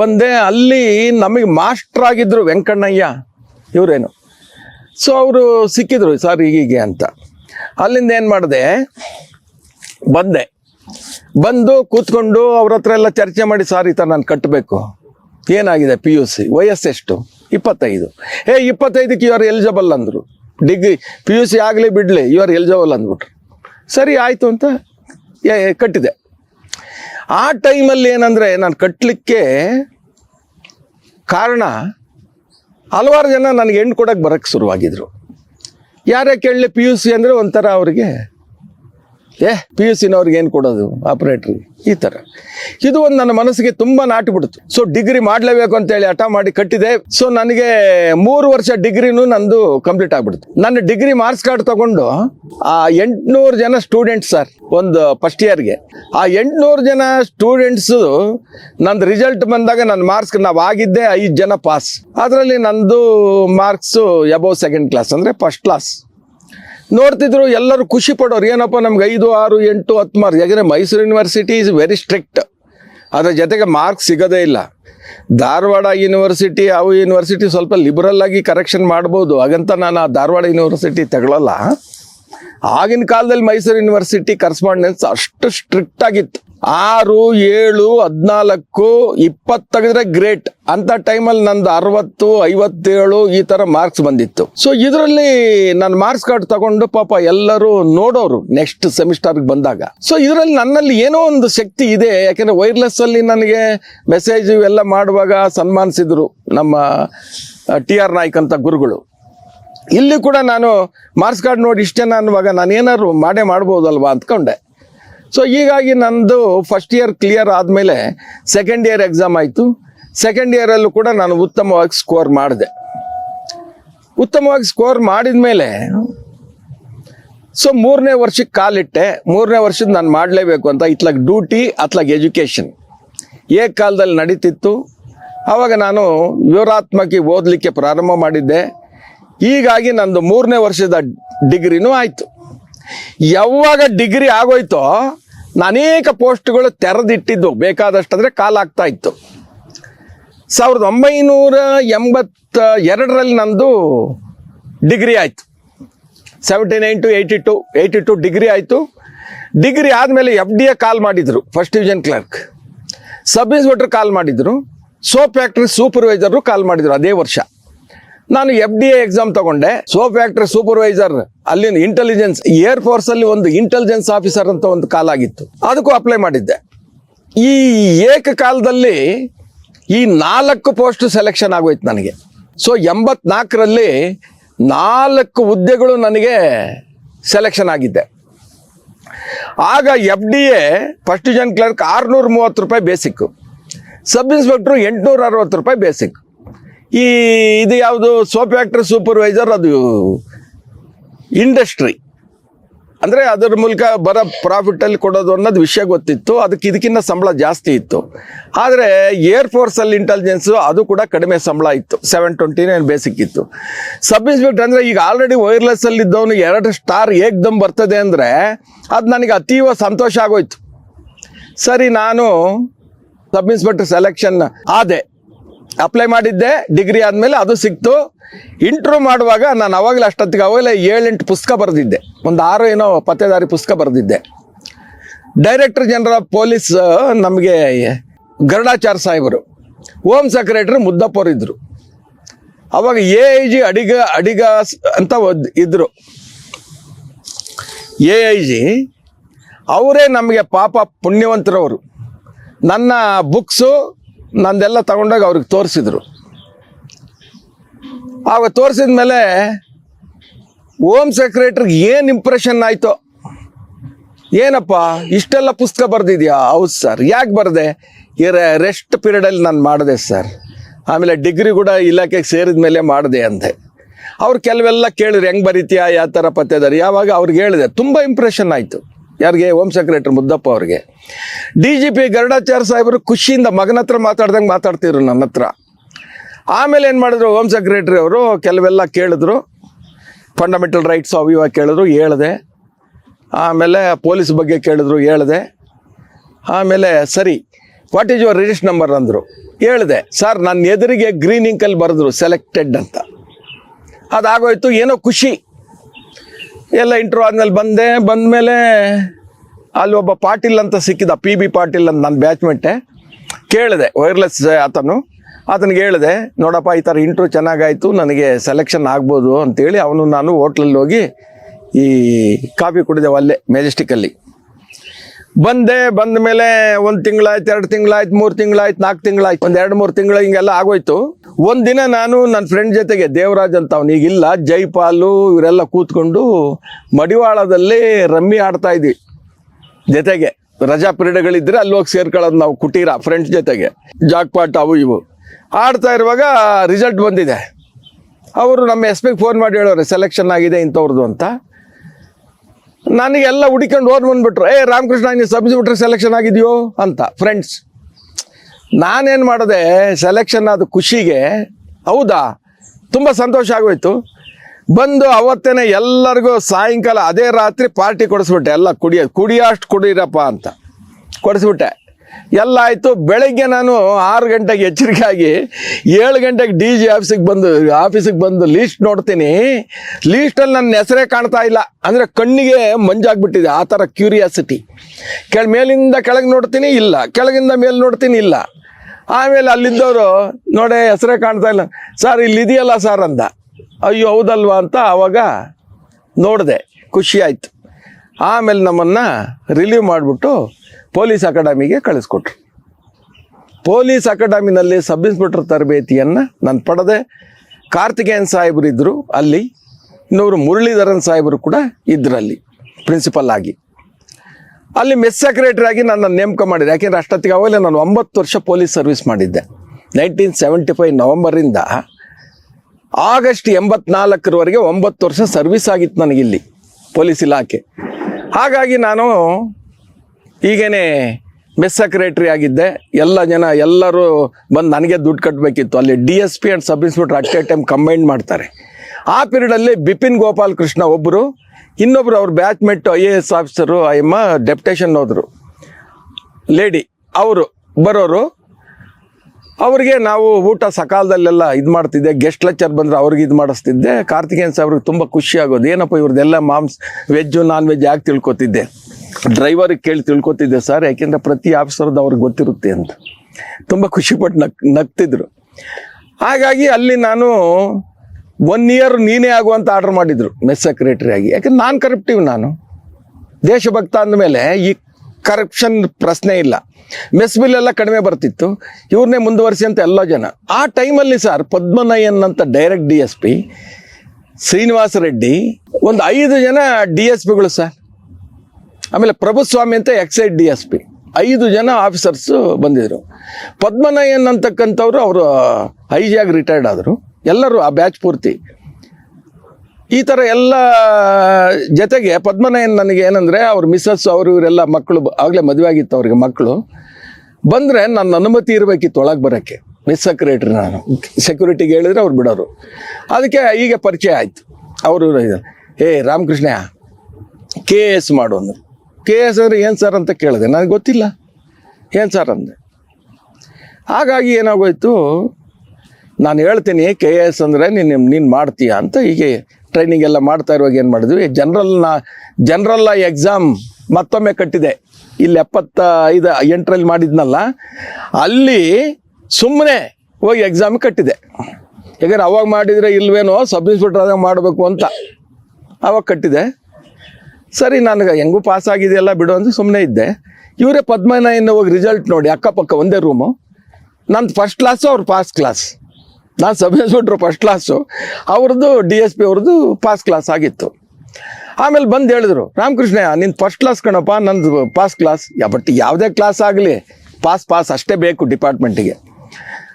ಬಂದೆ, ಅಲ್ಲಿ ನಮಗೆ ಮಾಸ್ಟರ್ ಆಗಿದ್ರು ವೆಂಕಣ್ಣಯ್ಯ, ಇವರೇನು. ಸೊ ಅವರು ಸಿಕ್ಕಿದ್ರು, ಸರ್ ಹೀಗೆ ಅಂತ. ಅಲ್ಲಿಂದ ಏನು ಮಾಡಿದೆ, ಬಂದೆ. ಬಂದು ಕೂತ್ಕೊಂಡು ಅವ್ರ ಹತ್ರ ಎಲ್ಲ ಚರ್ಚೆ ಮಾಡಿ, ಸರ್, ಈ ಥರ ನಾನು ಕಟ್ಟಬೇಕು ಏನಾಗಿದೆ ಪಿ ಯು ಸಿ ವಯಸ್ಸೆಷ್ಟು ಇಪ್ಪತ್ತೈದು. ಏ, ಇಪ್ಪತ್ತೈದಕ್ಕೆ ಇವರು ಎಲಿಜಿಬಲ್ ಅಂದರು. ಡಿಗ್ರಿ ಪಿ ಯು ಸಿ ಆಗಲಿ ಬಿಡಲಿ ಇವರು ಎಲಿಜಿಬಲ್ ಅಂದ್ಬಿಟ್ರು. ಸರಿ, ಆಯಿತು ಅಂತ ಕಟ್ಟಿದೆ. ಆ ಟೈಮಲ್ಲಿ ಏನಂದರೆ ನಾನು ಕಟ್ಟಲಿಕ್ಕೆ ಕಾರಣ ಹಲವಾರು ಜನ ನನಗೆ ಹೆಣ್ಣು ಕೊಡೋಕ್ಕೆ ಬರೋಕ್ಕೆ ಶುರುವಾಗಿದ್ರು. ಯಾರೇ ಕೇಳಲಿ ಪಿ ಯು ಸಿ ಅಂದರೆ ಒಂಥರ ಅವ್ರಿಗೆ ಏ ಪಿ ಯು ಸಿನವ್ರಿಗೆ ಏನು ಕೊಡೋದು? ಆಪ್ರೇಟ್ರಿ ಈ ಥರ ಇದು ಒಂದು ನನ್ನ ಮನಸ್ಸಿಗೆ ತುಂಬ ನಾಟಿಬಿಡ್ತು ಸೊ ಡಿಗ್ರಿ ಮಾಡಲೇಬೇಕು ಅಂತೇಳಿ ಹಠ ಮಾಡಿ ಕಟ್ಟಿದೆ. ಸೊ ನನಗೆ ಮೂರು ವರ್ಷ ಡಿಗ್ರಿನೂ ನಂದು ಕಂಪ್ಲೀಟ್ ಆಗಿಬಿಡ್ತು ನನ್ನ ಡಿಗ್ರಿ ಮಾರ್ಕ್ಸ್ ಕಾರ್ಡ್ ತಗೊಂಡು, ಆ ಎಂಟುನೂರು ಜನ ಸ್ಟೂಡೆಂಟ್ಸ್ ಸರ್ ಒಂದು ಫಸ್ಟ್ ಇಯರ್ಗೆ ಆ ಎಂಟುನೂರು ಜನ ಸ್ಟೂಡೆಂಟ್ಸು ನಂದು ರಿಸಲ್ಟ್ ಬಂದಾಗ ನನ್ನ ಮಾರ್ಕ್ಸ್ ನಾವು ಆಗಿದ್ದೆ ಐದು ಜನ ಪಾಸ್ ಅದರಲ್ಲಿ ನಂದು ಮಾರ್ಕ್ಸು ಎಬೋ ಸೆಕೆಂಡ್ ಕ್ಲಾಸ್ ಅಂದರೆ ಫಸ್ಟ್ ಕ್ಲಾಸ್ ನೋಡ್ತಿದ್ರು, ಎಲ್ಲರೂ ಖುಷಿ ಪಡೋರು. ಏನಪ್ಪ, ನಮ್ಗೆ ಐದು, ಆರು, ಎಂಟು, ಹತ್ತು ಮಾರ್ಕ್ಸ್. ಯಾಕಂದರೆ Mysore university is very strict ಅದರ ಜೊತೆಗೆ ಮಾರ್ಕ್ಸ್ ಸಿಗೋದೇ ಇಲ್ಲ. ಧಾರವಾಡ ಯೂನಿವರ್ಸಿಟಿ ಅವು ಯೂನಿವರ್ಸಿಟಿ ಸ್ವಲ್ಪ ಲಿಬರಲ್ ಆಗಿ ಕರೆಕ್ಷನ್ ಮಾಡ್ಬೋದು. ಹಾಗಂತ ನಾನು ಆ ಧಾರವಾಡ ಯೂನಿವರ್ಸಿಟಿ ತಗೊಳ್ಳಲ್ಲ ಆಗಿನ ಕಾಲದಲ್ಲಿ ಮೈಸೂರು ಯೂನಿವರ್ಸಿಟಿ ಕರೆಸ್ಪಾಂಡೆನ್ಸ್ ಅಷ್ಟು ಸ್ಟ್ರಿಕ್ಟ್ ಆಗಿತ್ತು. ಆರು, ಏಳು, ಹದಿನಾಲ್ಕು, ಇಪ್ಪತ್ತು ತೆಗೆದ್ರೆ ಗ್ರೇಟ್ ಅಂತ ಟೈಮಲ್ಲಿ ನಂದು ಅರವತ್ತು, ಐವತ್ತೇಳು ಈ ತರ ಮಾರ್ಕ್ಸ್ ಬಂದಿತ್ತು. ಸೊ ಇದರಲ್ಲಿ ನಾನು ಮಾರ್ಕ್ಸ್ ಕಾರ್ಡ್ ತಗೊಂಡು ಪಾಪ ಎಲ್ಲರೂ ನೋಡೋರು ನೆಕ್ಸ್ಟ್ ಸೆಮಿಸ್ಟರ್ಗೆ ಬಂದಾಗ. ಸೊ ಇದರಲ್ಲಿ ನನ್ನಲ್ಲಿ ಏನೋ ಒಂದು ಶಕ್ತಿ ಇದೆ. ಯಾಕಂದ್ರೆ ವೈರ್ಲೆಸ್ ಅಲ್ಲಿ ನನಗೆ ಮೆಸೇಜ್ ಇವೆಲ್ಲ ಮಾಡುವಾಗ ಸನ್ಮಾನಿಸಿದ್ರು ನಮ್ಮ ಟಿ ಆರ್ ನಾಯ್ಕ್ ಅಂತ ಗುರುಗಳು. ಇಲ್ಲಿ ಕೂಡ ನಾನು ಮಾರ್ಕ್ಸ್ ಕಾರ್ಡ್ ನೋಡಿ ಇಷ್ಟೇ ಅನ್ನುವಾಗ ನಾನು ಏನಾದ್ರು ಮಾಡೇ ಮಾಡ್ಬೋದಲ್ವಾ ಅಂದ್ಕೊಂಡೆ. ಸೊ ಹೀಗಾಗಿ ನಂದು ಫಸ್ಟ್ ಇಯರ್ ಕ್ಲಿಯರ್ ಆದಮೇಲೆ ಸೆಕೆಂಡ್ ಇಯರ್ ಎಕ್ಸಾಮ್ ಆಯಿತು. ಸೆಕೆಂಡ್ ಇಯರಲ್ಲೂ ಕೂಡ ನಾನು ಉತ್ತಮವಾಗಿ ಸ್ಕೋರ್ ಮಾಡಿದೆ. ಉತ್ತಮವಾಗಿ ಸ್ಕೋರ್ ಮಾಡಿದ ಮೇಲೆ ಸೊ ಮೂರನೇ ವರ್ಷಕ್ಕೆ ಕಾಲಿಟ್ಟೆ. ಮೂರನೇ ವರ್ಷದ ನಾನು ಮಾಡಲೇಬೇಕು ಅಂತ ಇತ್ಲಾಗ ಡ್ಯೂಟಿ ಅತ್ಲಾಗ ಎಜುಕೇಷನ್ ಏ ಕಾಲದಲ್ಲಿ ನಡೀತಿತ್ತು. ಆವಾಗ ನಾನು ವಿವರಾತ್ಮಕಿ ಓದಲಿಕ್ಕೆ ಪ್ರಾರಂಭ ಮಾಡಿದ್ದೆ. ಹೀಗಾಗಿ ನಂದು ಮೂರನೇ ವರ್ಷದ ಡಿಗ್ರಿನೂ ಆಯಿತು. ಯಾವಾಗ ಡಿಗ್ರಿ ಆಗೋಯ್ತೋ ಅನೇಕ ಪೋಸ್ಟ್ಗಳು ತೆರೆದಿಟ್ಟಿದ್ದು. ಬೇಕಾದಷ್ಟು ಅಂದರೆ ಕಾಲಾಗ್ತಾ ಇತ್ತು. ಸಾವಿರದ ಒಂಬೈನೂರ ಎಂಬತ್ತ ಎರಡರಲ್ಲಿ ನಂದು ಡಿಗ್ರಿ ಆಯಿತು. Seventy nine to eighty two eighty two degree ಆಯಿತು. ಡಿಗ್ರಿ ಆದಮೇಲೆ ಎಫ್ ಡಿ ಎ ಕಾಲ್ ಮಾಡಿದರು, first division clerk. Sub inspector call ಮಾಡಿದರು ಸೋಪ್ ಫ್ಯಾಕ್ಟ್ರಿ ಸೂಪರ್ವೈಸರು ಕಾಲ್ ಮಾಡಿದರು, ಅದೇ ವರ್ಷ. ನಾನು ಎಫ್ ಡಿ ಎ ಎಕ್ಸಾಮ್ ತಗೊಂಡೆ. ಸೋ ಫ್ಯಾಕ್ಟ್ರಿ ಸೂಪರ್ವೈಸರ್ ಅಲ್ಲಿನ ಇಂಟೆಲಿಜೆನ್ಸ್ ಏರ್ ಫೋರ್ಸ್ ಅಲ್ಲಿ ಒಂದು ಇಂಟೆಲಿಜೆನ್ಸ್ ಆಫೀಸರ್ ಅಂತ ಒಂದು ಕಾಲ ಆಗಿತ್ತು. ಅದಕ್ಕೂ ಅಪ್ಲೈ ಮಾಡಿದ್ದೆ. ಈ ಏಕಕಾಲದಲ್ಲಿ ಈ ನಾಲ್ಕು ಪೋಸ್ಟ್ ಸೆಲೆಕ್ಷನ್ ಆಗೋಯ್ತು ನನಗೆ. ಸೊ ಎಂಬತ್ನಾಲ್ಕರಲ್ಲಿ ನಾಲ್ಕು ಹುದ್ದೆಗಳು ನನಗೆ ಸೆಲೆಕ್ಷನ್ ಆಗಿದ್ದೆ. ಆಗ F D A first division clerk ಆರುನೂರ ಮೂವತ್ತು ರೂಪಾಯಿ ಬೇಸಿಕ್ ಸಬ್ ಇನ್ಸ್ಪೆಕ್ಟ್ರು ಎಂಟುನೂರ ಅರವತ್ತು ರೂಪಾಯಿ ಬೇಸಿಕ್ ಈ ಇದು ಯಾವುದು ಸೋಪ್ ಫ್ಯಾಕ್ಟ್ರಿ ಸೂಪರ್ವೈಸರ್ ಅದು ಇಂಡಸ್ಟ್ರಿ ಅಂದರೆ ಅದರ ಮೂಲಕ ಬರೋ ಪ್ರಾಫಿಟಲ್ಲಿ ಕೊಡೋದು ಅನ್ನೋದು ವಿಷಯ ಗೊತ್ತಿತ್ತು. ಅದಕ್ಕೆ ಇದಕ್ಕಿಂತ ಸಂಬಳ ಜಾಸ್ತಿ ಇತ್ತು. ಆದರೆ ಏರ್ ಫೋರ್ಸಲ್ಲಿ ಇಂಟೆಲಿಜೆನ್ಸು ಅದು ಕೂಡ ಕಡಿಮೆ ಸಂಬಳ ಇತ್ತು. ಸೆವೆನ್ ಟ್ವೆಂಟಿ ನೈನ್ ಬೇಸಿಕ್ ಇತ್ತು. ಸಬ್ ಇನ್ಸ್ಪೆಕ್ಟರ್ ಅಂದರೆ ಈಗ ಆಲ್ರೆಡಿ ವೈರ್ಲೆಸ್ಸಲ್ಲಿ ಇದ್ದವನು ಎರಡು ಸ್ಟಾರ್ ಏಕ್ದಮ್ ಬರ್ತದೆ ಅಂದರೆ ಅದು ನನಗೆ ಅತೀವ ಸಂತೋಷ ಆಗೋಯ್ತು. ಸರಿ ನಾನು ಸಬ್ ಇನ್ಸ್ಪೆಕ್ಟರ್ ಸೆಲೆಕ್ಷನ್ ಆದೆ. ಅಪ್ಲೈ ಮಾಡಿದ್ದೆ ಡಿಗ್ರಿ ಆದಮೇಲೆ ಅದು ಸಿಕ್ತು. ಇಂಟ್ರೂ ಮಾಡುವಾಗ ನಾನು ಅವಾಗಲೇ ಅಷ್ಟೊತ್ತಿಗೆ, ಅವಾಗಲೇ ಏಳೆಂಟು ಪುಸ್ತಕ ಬರೆದಿದ್ದೆ. ಒಂದು ಆರು ಏನೋ ಪತ್ತೆದಾರಿ ಪುಸ್ತಕ ಬರೆದಿದ್ದೆ. ಡೈರೆಕ್ಟರ್ ಜನರಲ್ ಆಫ್ ಪೊಲೀಸ್ ನಮಗೆ ಗರುಡಾಚಾರ್ ಸಾಹೇಬರು ಹೋಮ್ ಸೆಕ್ರೆಟರಿ ಮುದ್ದಪ್ಪರು ಇದ್ದರು ಅವಾಗ A I G Adiga Adiga ಅಂತ ಇದ್ದರು ಎ ಐ ಜಿ ಅವರೇ ನಮಗೆ ಪಾಪ ಪುಣ್ಯವಂತರವರು. ನನ್ನ ಬುಕ್ಸು ನಂದೆಲ್ಲ ತಗೊಂಡಾಗ ಅವ್ರಿಗೆ ತೋರಿಸಿದ್ರು. ಆವಾಗ ತೋರಿಸಿದ ಮೇಲೆ ಓಮ್ ಸೆಕ್ರೆಟ್ರಿಗೆ ಏನು ಇಂಪ್ರೆಷನ್ ಆಯಿತು? ಏನಪ್ಪ, ಇಷ್ಟೆಲ್ಲ ಪುಸ್ತಕ ಬರೆದಿದ್ಯಾ? ಹೌದು ಸರ್ ಯಾಕೆ ಬರದೆ? ರೆಸ್ಟ್ ಪೀರಿಯಡಲ್ಲಿ ನಾನು ಮಾಡಿದೆ ಸರ್ ಆಮೇಲೆ ಡಿಗ್ರಿ ಕೂಡ ಇಲಾಖೆಗೆ ಸೇರಿದ ಮೇಲೆ ಮಾಡಿದೆ ಅಂದೆ. ಅವ್ರು ಕೆಲವೆಲ್ಲ ಕೇಳಿದ್ರು, ಹೆಂಗೆ ಬರೀತೀಯಾ? ಯಾವ ಥರ ಪತ್ತೆದಾರಿ? ಯಾವಾಗ ಅವ್ರಿಗೆ ಹೇಳಿದೆ, ತುಂಬ ಇಂಪ್ರೆಷನ್ ಆಯಿತು. ಯಾರಿಗೆ ಹೋಮ್ ಸೆಕ್ರೆಟರಿ ಮುದ್ದಪ್ಪ ಅವ್ರಿಗೆ. ಡಿ ಜಿ ಪಿ ಗರುಡಾಚಾರ್ಯ ಸಾಹೇಬರು ಖುಷಿಯಿಂದ ಮಗನ ಹತ್ರ ಮಾತಾಡ್ದಂಗೆ ಮಾತಾಡ್ತಿದ್ರು ನನ್ನ ಹತ್ರ. ಆಮೇಲೆ ಏನು ಮಾಡಿದ್ರು ಹೋಮ್ ಸೆಕ್ರೆಟರಿ ಅವರು, ಕೆಲವೆಲ್ಲ ಕೇಳಿದ್ರು. ಫಂಡಮೆಂಟಲ್ ರೈಟ್ಸ್ ಅವು ಇವಾಗ ಕೇಳಿದ್ರು, ಹೇಳಿದೆ. ಆಮೇಲೆ ಪೊಲೀಸ್ ಬಗ್ಗೆ ಕೇಳಿದ್ರು, ಹೇಳಿದೆ. ಆಮೇಲೆ ಸರಿ what is your register number ಅಂದರು. ಹೇಳಿದೆ, ಸರ್, ನನ್ನ ಎದುರಿಗೆ ಗ್ರೀನ್ ಇಂಕಲ್ಲಿ ಬರೆದ್ರು ಸೆಲೆಕ್ಟೆಡ್ ಅಂತ. ಅದಾಗೋಯ್ತು, ಏನೋ ಖುಷಿ. ಎಲ್ಲ ಇಂಟರ್ವ್ಯೂ ಆದ್ಮೇಲೆ ಬಂದೆ, ಬಂದಮೇಲೆ ಅಲ್ಲಿ ಒಬ್ಬ ಪಾಟೀಲ್ ಅಂತ ಸಿಕ್ಕಿದ ಪಿ ಬಿ ಪಾಟೀಲ್ ಅಂತ ನನ್ನ ಬ್ಯಾಚ್ಮೆಂಟೆ ಕೇಳಿದೆ ವೈರ್ಲೆಸ್ ಆತನು. ಆತನಿಗೆ ಹೇಳಿದೆ, ನೋಡಪ್ಪ, ಈ ಥರ ಇಂಟ್ರೂ ಚೆನ್ನಾಗಾಯಿತು, ನನಗೆ ಸೆಲೆಕ್ಷನ್ ಆಗ್ಬೋದು ಅಂತೇಳಿ ಅವನು ನಾನು ಹೋಟ್ಲಲ್ಲಿ ಹೋಗಿ ಈ ಕಾಫಿ ಕುಡಿದೆವು ಅಲ್ಲೇ ಮೆಜೆಸ್ಟಿಕ್ಕಲ್ಲಿ ಬಂದೆ, ಬಂದ ಮೇಲೆ ಒಂದ್ ತಿಂಗಳಾಯ್ತು, ಎರಡು ತಿಂಗಳಾಯ್ತು, ಮೂರು ತಿಂಗಳಾಯ್ತು ನಾಲ್ಕು ತಿಂಗಳಾಯ್ತು, ಒಂದ್ ಎರಡು ಮೂರು ತಿಂಗಳು ಹಿಂಗೆಲ್ಲ ಆಗೋಯ್ತು. ಒಂದಿನ ನಾನು ನನ್ನ ಫ್ರೆಂಡ್ ಜೊತೆಗೆ ದೇವರಾಜ್ ಅಂತ ಅವ್ನು ಈಗಿಲ್ಲ, ಜೈಪಾಲು ಇವರೆಲ್ಲ ಕೂತ್ಕೊಂಡು ಮಡಿವಾಳದಲ್ಲಿ ರಮ್ಮಿ ಆಡ್ತಾ ಇದ್ವಿ. ಜೊತೆಗೆ ರಜಾ ಪ್ರೀಡೆಗಳಿದ್ರೆ ಅಲ್ಲಿ ಹೋಗಿ ಸೇರ್ಕೊಳ್ಳೋದು ನಾವು ಕುಟೀರ ಫ್ರೆಂಡ್ಸ್ ಜೊತೆಗೆ. ಜಾಕ್ಪಾಟ್, ಅವು ಇವು. ಆಡ್ತಾ ಇರುವಾಗ ರಿಸಲ್ಟ್ ಬಂದಿದೆ. ಅವರು ನಮ್ಮ ಎಸ್ ಪಿಗೆ ಫೋನ್ ಮಾಡಿ ಹೇಳೋರೆ ಸೆಲೆಕ್ಷನ್ ಆಗಿದೆ ಇಂಥವ್ರದ್ದು ಅಂತ. ನನಗೆಲ್ಲ ಹುಡಿಕೊಂಡು ಓದ್ ಬಂದ್ಬಿಟ್ರು, ಏ ರಾಮಕೃಷ್ಣ, ನೀನು ಸಬ್ ಸೆಲೆಕ್ಷನ್ ಆಗಿದೆಯೋ? ಅಂತ ಫ್ರೆಂಡ್ಸ್ ನಾನೇನು ಮಾಡಿದೆ ಸೆಲೆಕ್ಷನ್ ಆದ ಖುಷಿಗೆ, ಹೌದಾ? ತುಂಬ ಸಂತೋಷ ಆಗೋಯ್ತು. ಬಂದು ಅವತ್ತೇನೆ ಎಲ್ಲರಿಗೂ ಸಾಯಂಕಾಲ ಅದೇ ರಾತ್ರಿ ಪಾರ್ಟಿ ಕೊಡಿಸ್ಬಿಟ್ಟೆ, ಎಲ್ಲ ಕುಡಿಯೋ ಕುಡಿಯೋಷ್ಟು ಕುಡಿಯಿರಪ್ಪ ಅಂತ ಕೊಡಿಸ್ಬಿಟ್ಟೆ. ಎಲ್ಲ ಆಯಿತು. ಬೆಳಗ್ಗೆ ನಾನು ಆರು ಗಂಟೆಗೆ ಎಚ್ಚರಿಕೆ ಆಗಿ ಏಳು ಗಂಟೆಗೆ ಡಿ ಜಿ ಆಫೀಸಿಗೆ ಬಂದು ಆಫೀಸಿಗೆ ಬಂದು ಲೀಸ್ಟ್ ನೋಡ್ತೀನಿ. ಲೀಸ್ಟಲ್ಲಿ ನನ್ನ ಹೆಸರೇ ಕಾಣ್ತಾ ಇಲ್ಲ. ಅಂದರೆ ಕಣ್ಣಿಗೆ ಮಂಜಾಗ್ಬಿಟ್ಟಿದೆ. ಆ ಥರ ಕ್ಯೂರಿಯಾಸಿಟಿ ಕೆಳ, ಮೇಲಿಂದ ಕೆಳಗೆ ನೋಡ್ತೀನಿ, ಇಲ್ಲ. ಕೆಳಗಿಂದ ಮೇಲೆ ನೋಡ್ತೀನಿ, ಇಲ್ಲ. ಆಮೇಲೆ ಅಲ್ಲಿದ್ದವರು, ನೋಡೆ, ಹೆಸರೇ ಕಾಣ್ತಾ ಇಲ್ಲ. ಸರ್, ಇಲ್ಲಿ ಇದೆಯಲ್ಲ ಸರ್ ಅಂದ. ಅಯ್ಯೋ, ಹೌದಲ್ವಾ ಅಂತ ಆವಾಗ ನೋಡಿದೆ. ಖುಷಿ ಆಯಿತು. ಆಮೇಲೆ ನಮ್ಮನ್ನು ರಿಲೀವ್ ಮಾಡಿಬಿಟ್ಟು ಪೊಲೀಸ್ ಅಕಾಡೆಮಿಗೆ ಕಳಿಸ್ಕೊಟ್ರು. ಪೊಲೀಸ್ ಅಕಾಡೆಮಿನಲ್ಲಿ ಸಬ್ ಇನ್ಸ್ಪೆಕ್ಟರ್ ತರಬೇತಿಯನ್ನು ನಾನು ಪಡೆದೆ. ಕಾರ್ತಿಕೇಯನ್ ಸಾಹೇಬರು ಇದ್ದರು ಅಲ್ಲಿ, ಇನ್ನೊಬ್ರು ಮುರಳೀಧರನ್ ಸಾಹೇಬರು ಕೂಡ ಇದ್ರಲ್ಲಿ ಪ್ರಿನ್ಸಿಪಲ್ ಆಗಿ. ಅಲ್ಲಿ ಮೆಸ್ ಸೆಕ್ರೆಟರಿ ಆಗಿ ನನ್ನ ನೇಮಕ ಮಾಡಿದೆ ಯಾಕೆಂದರೆ ಅಷ್ಟೊತ್ತಿಗೆ ಆವಾಗಲೇ ನಾನು ಒಂಬತ್ತು ವರ್ಷ ಪೊಲೀಸ್ ಸರ್ವಿಸ್ ಮಾಡಿದ್ದೆ. ನೈನ್ಟೀನ್ ಸೆವೆಂಟಿ ಫೈವ್ ನವಂಬರಿಂದ ಆಗಸ್ಟ್ ಎಂಬತ್ನಾಲ್ಕರವರೆಗೆ ಒಂಬತ್ತು ವರ್ಷ ಸರ್ವಿಸ್ ಆಗಿತ್ತು ನನಗಿಲ್ಲಿ ಪೊಲೀಸ್ ಇಲಾಖೆ. ಹಾಗಾಗಿ ನಾನು ಈಗೇನೆ ಮೆಸ್ ಸೆಕ್ರೆಟರಿ ಆಗಿದ್ದೆ. ಎಲ್ಲ ಜನ, ಎಲ್ಲರೂ ಬಂದು ನನಗೆ ದುಡ್ಡು ಕಟ್ಟಬೇಕಿತ್ತು ಅಲ್ಲಿ D S P and sub inspector at a time combined ಮಾಡ್ತಾರೆ. ಆ ಪೀರಿಯಡಲ್ಲಿ ಬಿಪಿನ್ ಗೋಪಾಲ್ ಕೃಷ್ಣ ಒಬ್ಬರು ಇನ್ನೊಬ್ಬರು ಅವ್ರ batchmate I A S officer M deputation ಹೋದರು. ಲೇಡಿ ಅವರು, ಬರೋರು. ಅವ್ರಿಗೆ ನಾವು ಊಟ ಸಕಾಲದಲ್ಲೆಲ್ಲ ಇದು ಮಾಡ್ತಿದ್ದೆ. ಗೆಸ್ಟ್ ಲೆಕ್ಚರ್ ಬಂದರೆ ಅವ್ರಿಗೆ ಇದು ಮಾಡಿಸ್ತಿದ್ದೆ. ಕಾರ್ತಿಕೇಯನ್ ಸಾವ್ರಿಗೆ ತುಂಬ ಖುಷಿ ಆಗೋದು. ಏನಪ್ಪ ಇವ್ರದ್ದೆಲ್ಲ ಮಾಂಸ್ ವೆಜ್ಜು ನಾನ್ ವೆಜ್ ಯಾಕೆ ತಿಳ್ಕೊತಿದ್ದೆ? ಡ್ರೈವರಿಗೆ ಕೇಳಿ ತಿಳ್ಕೊತಿದ್ದೆ, ಸರ್, ಯಾಕೆಂದ್ರೆ ಪ್ರತಿ ಆಫೀಸರ್ದು ಅವ್ರಿಗೆ ಗೊತ್ತಿರುತ್ತೆ ಅಂತ. ತುಂಬ ಖುಷಿಪಟ್ಟು ನಕ್, ನಗ್ತಿದ್ರು. ಹಾಗಾಗಿ ಅಲ್ಲಿ ನಾನು ಒನ್ ಇಯರ್ ನೀನೇ ಆಗುವಂತ ಆರ್ಡರ್ ಮಾಡಿದ್ರು ಮೆಸ್ ಸೆಕ್ರೆಟರಿ ಆಗಿ. ಯಾಕಂದ್ರೆ ನಾನು ಕರಪ್ಟಿವ್ ನಾನು. ದೇಶಭಕ್ತ ಅಂದಮೇಲೆ ಈ ಕರಪ್ಷನ್ ಪ್ರಶ್ನೆ ಇಲ್ಲ. ಮೆಸ್ ಬಿಲ್ ಎಲ್ಲ ಕಡಿಮೆ ಬರ್ತಿತ್ತು. ಇವ್ರನ್ನೇ ಮುಂದುವರಿಸಿ ಅಂತ ಎಲ್ಲ ಜನ. ಆ ಟೈಮಲ್ಲಿ ಸರ್ ಪದ್ಮನಯನ್ ಅಂತ direct D S P Srinivasa Reddy, ಒಂದು ಐದು ಜನ ಡಿ ಎಸ್ ಪಿಗಳು ಸರ್ ಆಮೇಲೆ ಪ್ರಭುಸ್ವಾಮಿ ಅಂತ ಎಕ್ಸೈಡ್ ಡಿ ಎಸ್ ಪಿ ಐದು ಜನ ಆಫೀಸರ್ಸು ಬಂದಿದ್ರು. ಪದ್ಮನಯನ್ ಅಂತಕ್ಕಂಥವ್ರು ಅವರು ಐ ಜಿ ಆಗಿ ರಿಟೈರ್ಡ್ ಆದರು. ಎಲ್ಲರೂ ಆ ಬ್ಯಾಚ್ ಪೂರ್ತಿ. ಈ ಥರ ಎಲ್ಲ, ಜೊತೆಗೆ ಪದ್ಮನಯನ್ ನನಗೆ ಏನಂದರೆ, ಅವ್ರ ಮಿಸ್ಸಸ್ ಅವರು ಇವರೆಲ್ಲ ಮಕ್ಕಳು ಆಗಲೇ ಮದುವೆ ಆಗಿತ್ತು ಅವ್ರಿಗೆ ಮಕ್ಕಳು ಬಂದರೆ ನನ್ನ ಅನುಮತಿ ಇರಬೇಕಿತ್ತು ಒಳಗೆ ಬರೋಕ್ಕೆ. ಮಿಸ್ ಸೆಕ್ರೆಟ್ರಿ ನಾನು. ಸೆಕ್ಯೂರಿಟಿಗೆ ಹೇಳಿದ್ರೆ ಅವ್ರು ಬಿಡೋರು. ಅದಕ್ಕೆ ಈಗ ಪರಿಚಯ ಆಯಿತು. ಅವರು ಏ ರಾಮಕೃಷ್ಣ ಕೆ ಎಸ್ ಮಾಡು ಅಂದರು. ಕೆ ಎಸ್ ಅಂದರೆ ಏನು ಸರ್ ಅಂತ ಕೇಳಿದೆ. ನನಗೆ ಗೊತ್ತಿಲ್ಲ. ಏನು ಸರ್ ಅಂದೆ. ಹಾಗಾಗಿ ಏನಾಗೋಯ್ತು, ನಾನು ಹೇಳ್ತೀನಿ, ಕೆ ಎ ಎಸ್ ಅಂದರೆ ನೀನು ನೀನು ಮಾಡ್ತೀಯ ಅಂತ ಹೀಗೆ ಟ್ರೈನಿಂಗ್ ಎಲ್ಲ ಮಾಡ್ತಾ ಇರುವಾಗ ಏನು ಮಾಡಿದ್ವಿ. ಜನರಲ್ನ ಜನರಲ್ ಎಕ್ಸಾಮ್ ಮತ್ತೊಮ್ಮೆ ಕಟ್ಟಿದೆ. ಇಲ್ಲಿ ಎಪ್ಪತ್ತ ಐದು ಎಂಟರಲ್ಲಿ ಮಾಡಿದ್ನಲ್ಲ, ಅಲ್ಲಿ ಸುಮ್ಮನೆ ಹೋಗಿ ಎಕ್ಸಾಮ್ ಕಟ್ಟಿದೆ. ಯಾಕಂದ್ರೆ ಅವಾಗ ಮಾಡಿದರೆ ಇಲ್ವೇನೋ ಸಬ್ ಇನ್ಸ್ಪೆಕ್ಟರ್ ಆದಾಗ ಮಾಡಬೇಕು ಅಂತ ಅವಾಗ ಕಟ್ಟಿದೆ. ಸರಿ, ನನಗೆ ಹೆಂಗೂ ಪಾಸ್ ಆಗಿದೆಯಲ್ಲ ಬಿಡು ಅಂತ ಸುಮ್ಮನೆ ಇದ್ದೆ. ಇವರೇ ಪದ್ಮನಾಯನ್ ಹೋಗಿ ರಿಸಲ್ಟ್ ನೋಡಿ, ಅಕ್ಕಪಕ್ಕ ಒಂದೇ ರೂಮು ನಂದು ಫಸ್ಟ್ ಕ್ಲಾಸು ಅವ್ರ ಪಾಸ್ ಕ್ಲಾಸ್ ನಾನು ಸಭೆ ಸುಟ್ರು ಫಸ್ಟ್ ಕ್ಲಾಸು ಅವ್ರದ್ದು ಡಿ ಎಸ್ ಪಿ ಅವ್ರದ್ದು ಪಾಸ್ ಕ್ಲಾಸ್ ಆಗಿತ್ತು. ಆಮೇಲೆ ಬಂದು ಹೇಳಿದ್ರು, ರಾಮಕೃಷ್ಣ ನಿನ್ನ ಫಸ್ಟ್ ಕ್ಲಾಸ್ ಕಣಪ್ಪ, ನಂದು ಪಾಸ್ ಕ್ಲಾಸ್ ಯಾ ಬಟ್ ಯಾವುದೇ ಕ್ಲಾಸ್ ಆಗಲಿ ಪಾಸ್ ಪಾಸ್ ಅಷ್ಟೇ ಬೇಕು ಡಿಪಾರ್ಟ್ಮೆಂಟಿಗೆ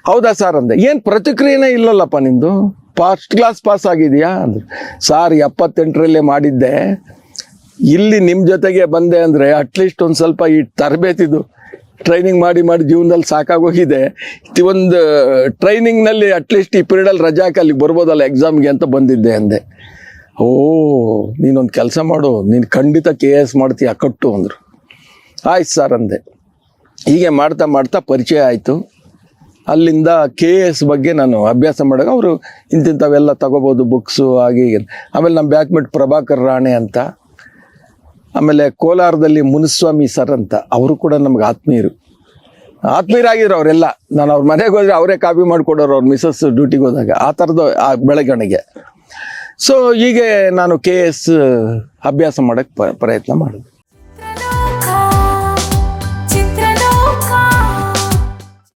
ಹೌದಾ ಸರ್ ಅಂದೆ. ಏನು ಪ್ರತಿಕ್ರಿಯೆನೇ ಇಲ್ಲಲ್ಲಪ್ಪ ನಿಂದು? ಫಸ್ಟ್ ಕ್ಲಾಸ್ ಪಾಸ್ ಆಗಿದೆಯಾ ಅಂದರು. ಸಾರ್ ಎಪ್ಪತ್ತೆಂಟರಲ್ಲೇ ಮಾಡಿದ್ದೆ. ಇಲ್ಲಿ ನಿಮ್ಮ ಜೊತೆಗೆ ಬಂದೆ ಅಂದರೆ ಅಟ್ಲೀಸ್ಟ್ ಒಂದು ಸ್ವಲ್ಪ ಈ ತರಬೇತಿದು ಟ್ರೈನಿಂಗ್ ಮಾಡಿ ಮಾಡಿ ಜೀವನದಲ್ಲಿ ಸಾಕಾಗೋಗಿದೆ. ಒಂದು ಟ್ರೈನಿಂಗ್ನಲ್ಲಿ ಅಟ್ಲೀಸ್ಟ್ ಈ ಪೀರಿಯಡಲ್ಲಿ ರಜಾಕ್ಕೆ ಅಲ್ಲಿಗೆ ಬರ್ಬೋದಲ್ಲ ಎಕ್ಸಾಮ್ಗೆ ಅಂತ ಬಂದಿದ್ದೆ ಅಂದೆ. ಓ, ನೀನೊಂದು ಕೆಲಸ ಮಾಡು, ನೀನು ಖಂಡಿತ ಕೆ ಎ ಎಸ್ ಮಾಡ್ತೀಯ ಕಟ್ಟು ಅಂದರು. ಆಯ್ತು ಸರ್ ಅಂದೆ. ಹೀಗೆ ಮಾಡ್ತಾ ಮಾಡ್ತಾ ಪರಿಚಯ ಆಯಿತು. ಅಲ್ಲಿಂದ ಕೆ ಎಸ್ ಬಗ್ಗೆ ನಾನು ಅಭ್ಯಾಸ ಮಾಡಾಗ ಅವರು ಇಂತಿಂಥವೆಲ್ಲ ತಗೋಬೋದು ಬುಕ್ಸು ಹೀಗೆ ಆಮೇಲೆ ನಮ್ಮ ಬ್ಯಾಕ್ಮೆಟ್ ಪ್ರಭಾಕರ್ ರಾಣೆ ಅಂತ. ಆಮೇಲೆ ಕೋಲಾರದಲ್ಲಿ ಮುನಿಸ್ವಾಮಿ ಸರ್ ಅಂತ, ಅವರು ಕೂಡ ನಮ್ಗೆ ಆತ್ಮೀಯರು. ಆತ್ಮೀಯರಾಗಿದ್ರು ಅವರೆಲ್ಲ. ನಾನು ಅವ್ರ ಮನೆಗೆ ಹೋದ್ರೆ ಅವರೇ ಕಾಪಿ ಮಾಡಿಕೊಡೋರು ಅವ್ರ ಮಿಸಸ್ ಡ್ಯೂಟಿಗೆ ಹೋದಾಗ, ಆ ಥರದ ಆ ಬೆಳಗಣೆಗೆ ಸೊ ಹೀಗೆ ನಾನು ಕೆ ಎಸ್ ಅಭ್ಯಾಸ ಮಾಡೋಕ್ಕೆ ಪ್ರಯತ್ನ ಮಾಡಿದೆ.